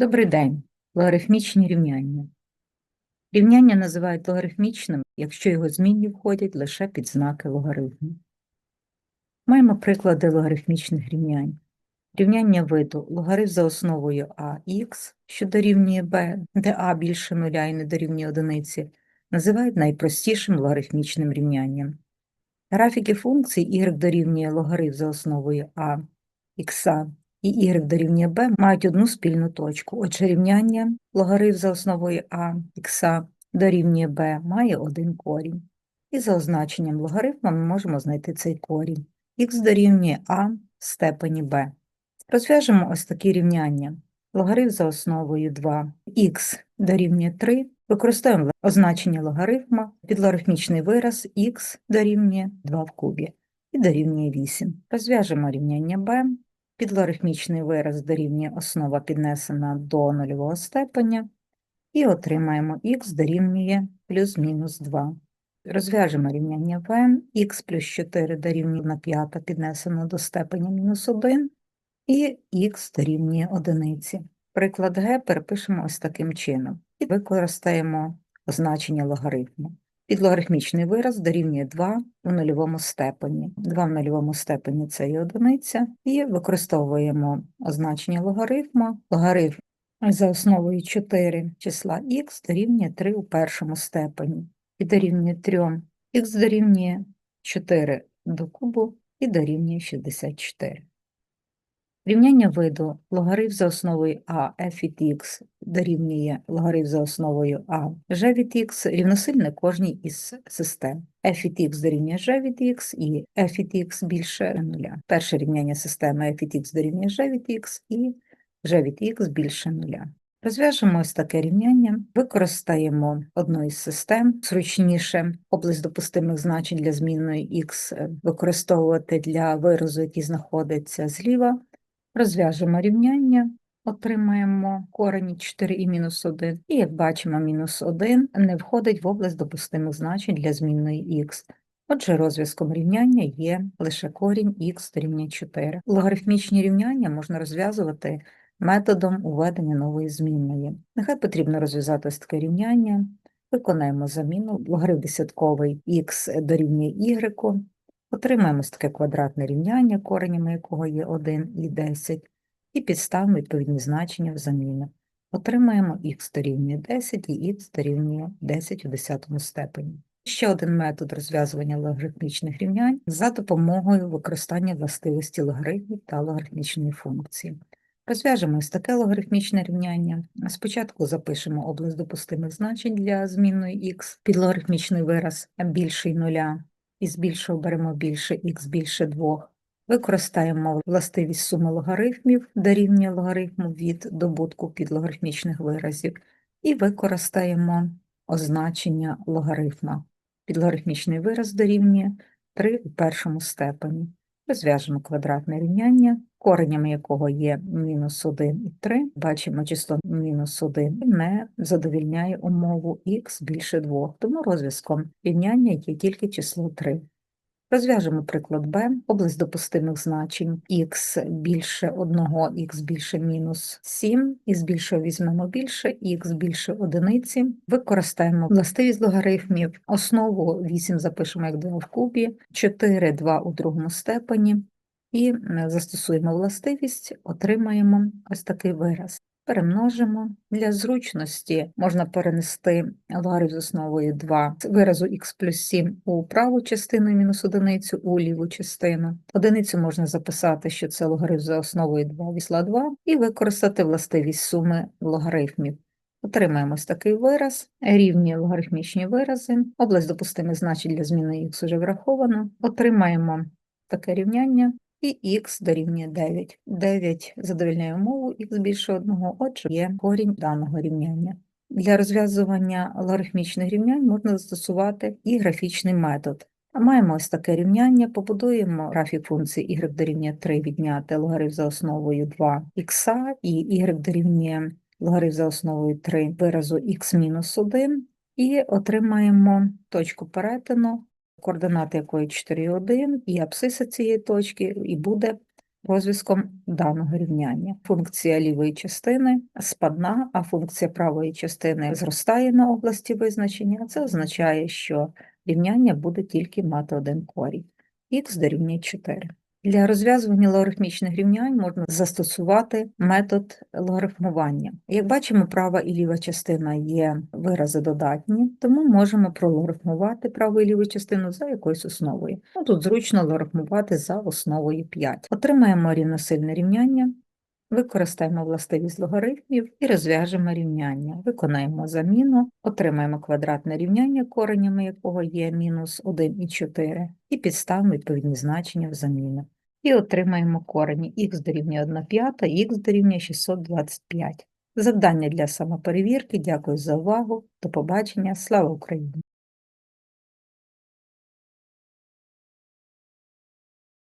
Добрий день. Логарифмічні рівняння. Рівняння називають логарифмічним, якщо його змінні входять лише під знаки логарифму. Маємо приклади логарифмічних рівнянь. Рівняння виду логарифм за основою ax, що дорівнює b, де a більше нуля і не дорівнює одиниці, називають найпростішим логарифмічним рівнянням. Графіки функцій y дорівнює логарифм за основою a, x і y дорівнює b мають одну спільну точку. Отже, рівняння логарифм за основою a, x дорівнює b має один корінь. І за означенням логарифма ми можемо знайти цей корінь. х дорівнює a в степені b. Розв'яжемо ось такі рівняння. Логарифм за основою 2, х дорівнює 3. Використовуємо означення логарифма, підлогарифмічний вираз х дорівнює 2 в кубі і дорівнює 8. Розв'яжемо рівняння b. Підлогарифмічний вираз дорівнює основа піднесена до нульового степеня, і отримаємо х дорівнює плюс-мінус 2. Розв'яжемо рівняння v, х плюс 4 дорівнює на п'ята піднесено до степеня мінус 1, і х дорівнює одиниці. Приклад g перепишемо ось таким чином і використаємо означення логарифму. Підлогарифмічний вираз дорівнює 2 у нульовому степені. 2 в нульовому степені це є одиниця, і використовуємо означення логарифму. Логарифм за основою 4 числа х дорівнює 3 у першому степені, і дорівнює 3 х дорівнює 4 до кубу і дорівнює 64. Рівняння виду логарифм за основою а f від х дорівнює логарифм за основою а g від х рівносильне кожній із систем. f від х дорівнює g від х і f від х більше нуля. Перше рівняння системи f від х дорівнює g від х і g від х більше нуля. Розв'яжемо ось таке рівняння, використаємо одну із систем, зручніше область допустимих значень для змінної х використовувати для виразу, який знаходиться зліва. Розв'яжемо рівняння, отримаємо корені 4 і мінус 1. І, як бачимо, мінус 1 не входить в область допустимих значень для змінної х. Отже, розв'язком рівняння є лише корінь х дорівнює 4. Логарифмічні рівняння можна розв'язувати методом уведення нової змінної. Нехай потрібно розв'язати таке рівняння. Виконаємо заміну. Логарифм десятковий х дорівнює y. Отримаємо таке квадратне рівняння, коренями якого є 1 і 10, і підставимо відповідні значення в заміну. Отримаємо х дорівнює 10 і х дорівнює 10 у 10 степені. Ще один метод розв'язування логарифмічних рівнянь за допомогою використання властивості логарифмів та логарифмічної функції. Розв'яжемо ось таке логарифмічне рівняння. Спочатку запишемо область допустимих значень для змінної х, під логарифмічний вираз більший нуля із більшого беремо більше х більше 2. Використаємо властивість суми логарифмів дорівнює логарифму від добутку підлогарифмічних виразів, і використаємо означення логарифма. Підлогарифмічний вираз дорівнює 3 у першому степені. Розв'яжемо квадратне рівняння, коренями якого є мінус 1 і 3. Бачимо, число мінус 1 не задовільняє умову х більше 2, тому розв'язком рівняння є тільки число 3. Розв'яжемо приклад b, область допустимих значень х більше 1, х більше мінус 7, і з більшого візьмемо більше, х більше одиниці. Використаємо властивість логарифмів, основу 8 запишемо як 2 в кубі, 4, 2 у другому степені, і застосуємо властивість, отримаємо ось такий вираз. Перемножимо. Для зручності можна перенести логарифм з основою 2 з виразу х плюс 7 у праву частину і мінус одиницю у ліву частину. Одиницю можна записати, що це логарифм за основою 2 вісла 2, і використати властивість суми логарифмів. Отримаємо ось такий вираз, рівні логарифмічні вирази, область допустимих значень для зміни х вже враховано. Отримаємо таке рівняння і х дорівнює 9. 9 задовільняє умову х більше 1, отже, є корінь даного рівняння. Для розв'язування логарифмічних рівнянь можна застосувати і графічний метод. Маємо ось таке рівняння, побудуємо графік функції y дорівнює 3 відняти логарифм за основою 2х, і y дорівнює логарифм за основою 3 виразу х-1, і отримаємо точку перетину координати якої 4,1, і абсиса цієї точки, і буде розв'язком даного рівняння. Функція лівої частини спадна, а функція правої частини зростає на області визначення. Це означає, що рівняння буде тільки мати один корінь. Х дорівнює 4. Для розв'язування логарифмічних рівнянь можна застосувати метод логарифмування. Як бачимо, права і ліва частина є вирази додатні, тому можемо прологарифмувати праву і ліву частину за якоюсь основою. Ну, тут зручно логарифмувати за основою 5. Отримаємо рівносильне рівняння, використаємо властивість логарифмів і розв'яжемо рівняння. Виконаємо заміну, отримаємо квадратне рівняння, коренями якого є мінус 1 і 4, і підставимо відповідні значення в заміну. І отримаємо корені х дорівнює 1 п'ята, х дорівнює 625. Завдання для самоперевірки. Дякую за увагу. До побачення. Слава Україні!